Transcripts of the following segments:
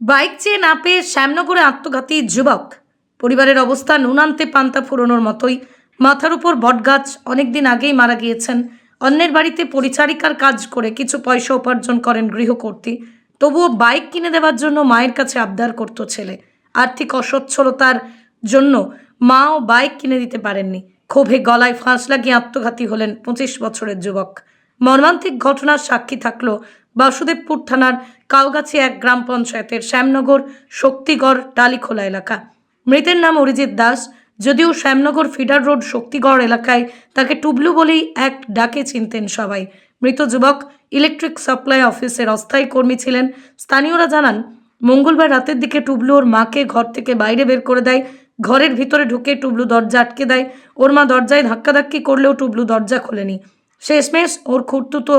Bike চেয়ে না পেয়ে শ্যামনগরে আত্মঘাতী যুবক। পরিবারের অবস্থা নুনান্তে পান্তা ফুরোনোর মতোই। মাথার উপর বটগাছ, অনেকদিন আগেই মারা গিয়েছেন। অন্যের বাড়িতে পরিচারিকার কাজ করে কিছু পয়সা উপার্জন করেন গৃহকর্ত্রী তবুও বাইক কিনে দেওয়ার জন্য মায়ের কাছে আবদার করত ছেলে। আর্থিক অসচ্ছলতার জন্য মাও বাইক কিনে দিতে পারেননি। ক্ষোভে গলায় ফাঁস লাগিয়ে আত্মঘাতী হলেন পঁচিশ বছরের যুবক। মর্মান্তিক ঘটনার সাক্ষী থাকল বাসুদেবপুর থানার কালগাছি এক গ্রাম পঞ্চায়েতের শ্যামনগর শক্তিগড় টালিখোলা এলাকা। মৃতের নাম অরিজিৎ দাস, যদিও শ্যামনগর ফিডার রোড শক্তিগড় এলাকায় তাকে টুবলু বলেই এক ডাকে চিনতেন সবাই। মৃত যুবক ইলেকট্রিক সাপ্লাই অফিসের অস্থায়ী কর্মী ছিলেন। স্থানীয়রা জানান, মঙ্গলবার রাতের দিকে টুবলু ওর মাকে ঘর থেকে বাইরে বের করে দেয়। ঘরের ভিতরে ঢুকে টুবলু দরজা আটকে দেয়। ওর মা দরজায় ধাক্কাধাক্কি করলেও টুবলু দরজা খোলেনি। শেষমেশ ওর খুঁড়তুতো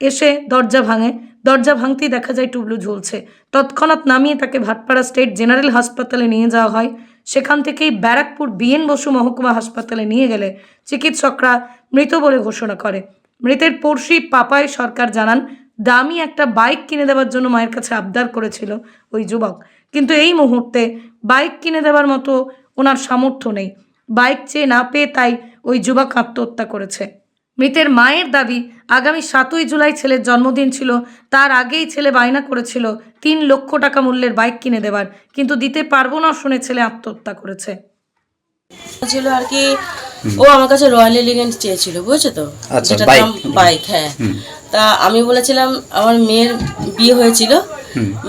এসে দরজা ভাঙে। দরজা ভাঙতেই দেখা যায় টুবলু ঝুলছে। তৎক্ষণাৎ নামিয়ে তাকে ভাটপাড়া স্টেট জেনারেল হাসপাতালে নিয়ে যাওয়া হয়। সেখান থেকেই ব্যারাকপুর বিএন বসু মহকুমা হাসপাতালে নিয়ে গেলে চিকিৎসকরা মৃত বলে ঘোষণা করে। মৃতের পড়শি পাপায় সরকার জানান, দামি একটা বাইক কিনে দেওয়ার জন্য মায়ের কাছে আবদার করেছিল ওই যুবক। কিন্তু এই মুহূর্তে বাইক কিনে দেওয়ার মতো ওনার সামর্থ্য নেই। বাইক চেয়ে না পেয়ে তাই ওই যুবক আত্মহত্যা করেছে। মৃতের মায়ের দাবি আগামী সাতই জুলাই ছেলের জন্মদিন ছিল তার আগেই ছেলে বায়না করেছিল তিন লক্ষ টাকা মূল্যের বাইক কিনে দেওয়ার কিন্তু দিতে পারব না শুনে ছেলে আত্মহত্যা করেছে। ছিল আর কি ও আমার কাছে রয়্যাল এলিগেন্স চেয়েছিল বুঝেছ তো? আচ্ছা, দাম বাইক হ্যাঁ। তা আমি বলেছিলাম আমার মেয়ের বিয়ে হয়েছিল।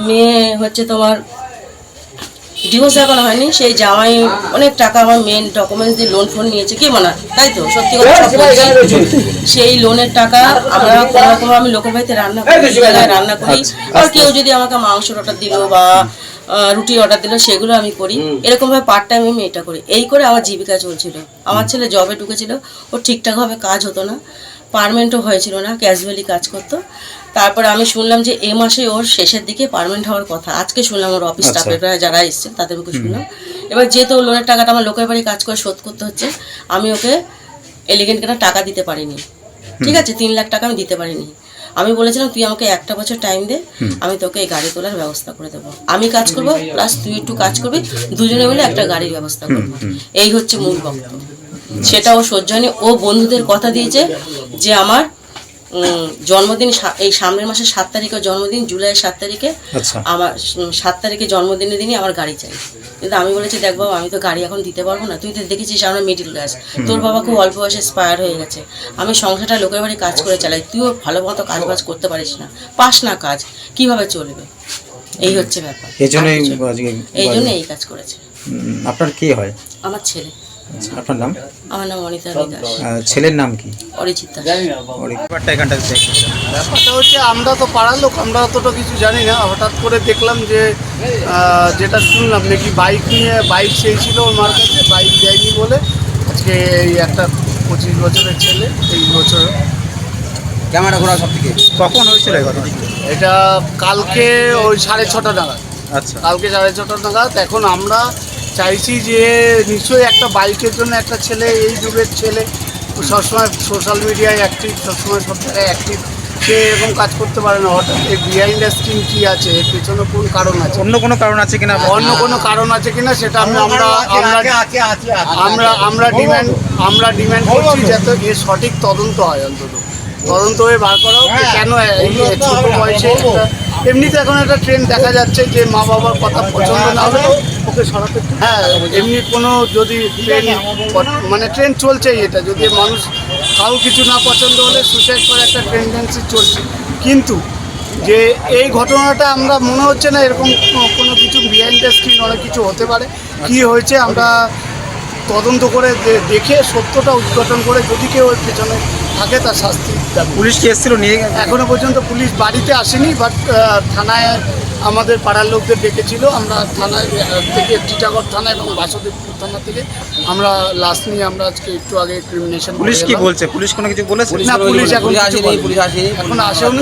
মেয়ে হচ্ছে তোমার ডিভোর্স এখনও হয়নি সেই জামাই অনেক টাকা আমার মেন ডকুমেন্টস দিয়ে লোন ফোন নিয়েছে কি মনে? তাই তো সত্যি কথা সেই লোনের টাকা আমরা কোনো রকম আমি লোকের বাড়িতে রান্না করি রান্না করি আর কেউ যদি আমাকে মাংসের অর্ডার দিল বা রুটি অর্ডার দিল সেগুলো আমি করি। এরকম ভাবে পার্ট টাইম আমি এটা করি। এই করে আমার জীবিকা চলছিল। আমার ছেলে জবে ঢুকেছিল ও ঠিকঠাকভাবে কাজ হতো না পারমেন্টও হয়েছিল না ক্যাজুয়ালি কাজ করতো। তারপরে আমি শুনলাম যে এ মাসে ওর শেষের দিকে পারমানেন্ট হওয়ার কথা। আজকে শুনলাম ওর অফিস স্টাফেরা যারা এসছে তাদের মুখে শুনলাম। এবার যেহেতু ওর লোনের টাকাটা আমার লোকের বাড়ি কাজ করে শোধ করতে হচ্ছে আমি ওকে এলিগেন্ট কেনা টাকা দিতে পারিনি। ঠিক আছে তিন লাখ টাকা আমি দিতে পারিনি। আমি বলেছিলাম তুই আমাকে একটা বছর টাইম দে আমি তোকে এই গাড়ি তোলার ব্যবস্থা করে দেবো। আমি কাজ করব প্লাস তুই একটু কাজ করবি দুজনে মিলে একটা গাড়ির ব্যবস্থা করব। এই হচ্ছে মূল বক্তব্য। সেটা ও সহ্য ও বন্ধুদের কথা দিয়েছে যে আমার জন্মদিন এই সামনের মাসের সাত তারিখে জন্মদিন জুলাইয়ের সাত তারিখে আচ্ছা। আমার সাত তারিখে জন্মদিনের দিনই আমার গাড়ি চাই। কিন্তু আমি বলেছি দেখ বাবা আমি তো গাড়ি এখন দিতে পারব না। তুই তো দেখেছিস আমরা মিডিল ক্লাস তোর বাবা খুব অল্প বয়সে স্পায়ার হয়ে গেছে। আমি সংসারটা লোকের বাড়ি কাজ করে চালাই। তুইও ভালো মতো কাজ বাজ করতে পারিস না। পাস না কাজ। কীভাবে চলবে? এই হচ্ছে ব্যাপার। এই জন্য এই কাজ করেছে। আপনার কি হয়? আমার ছেলে। আপনার নাম? আমার নাম অনিতা দাস। ছেলের নাম কি? অরিজিৎ ব্যাপারটা এখানটা ব্যাপারটা হচ্ছে আমরা তো পাড়ার লোক আমরা অতটা কিছু জানি না। হঠাৎ করে দেখলাম যে যেটা শুনলাম নাকি বাইক নিয়ে বাইক চেয়েছিল ওর মার কাছে বাইক দেয়নি বলে আজকে এই একটা পঁচিশ বছরের ছেলে এই বছর ক্যামেরা ঘোরা সব থেকে কখন হয়েছিল এটা কালকে ওই সাড়ে ছটা নাগাদ। আচ্ছা। কালকে সাড়ে ছটা নাগাদ। এখন আমরা চাইছি যে নিশ্চয়ই একটা বাইকের জন্য একটা ছেলে এই যুগের ছেলে সবসময় সোশ্যাল মিডিয়ায় অ্যাক্টিভ সবসময় সব জায়গায় অ্যাক্টিভ সে এরকম কাজ করতে পারে না। হঠাৎ এই বিহাইন্ড স্ক্রিন কী আছে? এর পেছনে কোন কারণ আছে? অন্য কোনো কারণ আছে কিনা? অন্য কোনো কারণ আছে কিনা সেটা আমি আমরা আমরা আমরা আমরা ডিমান্ড আমরা ডিম্যান্ড করছি যাতে এর সঠিক তদন্ত হয় অন্তত। তদন্ত হয়ে বার করা হোক কেন এই ছোট বয়সে একটা- এমনিতে এখন একটা ট্রেন্ড দেখা যাচ্ছে যে মা বাবার কথা পছন্দ না হলে ওকে সরাতে হ্যাঁ এমনি কোনো যদি ট্রেন মানে ট্রেন চলছেই এটা। যদি মানুষ কারও কিছু না পছন্দ হলে সুসাইড করে একটা টেন্ডেন্সি চলছে। কিন্তু যে এই ঘটনাটা আমরা মনে হচ্ছে না এরকম কোনো- কোনো কিছু বিহাইন্ড দ্য স্ক্রিন অনেক কিছু হতে পারে। কি হয়েছে আমরা তদন্ত করে দেখে সত্যটা উদ্ঘাটন করে যদি কেউ এর পেছনে থাকে তার শাস্তি। পুলিশ কি এসেছিল নিয়ে গেছে? এখনও পর্যন্ত পুলিশ বাড়িতে আসেনি বাট থানায় আমাদের পাড়ার লোকদের ডেকেছিল। আমরা থানায় থেকে টিটাগড় থানা এবং বাসুদেবপুর থানা থেকে আমরা লাশ নিয়ে আমরা আজকে একটু আগে ক্রিমিনেশন পুলিশ কি বলছে? পুলিশ কোনো কিছু বলেছে? না পুলিশ এখন কিছু বলেনি। এখন আসেও না।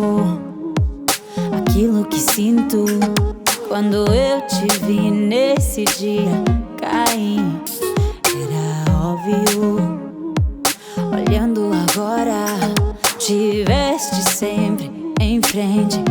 vi nesse dia cair era óbvio. Olhando agora, tiveste sempre em frente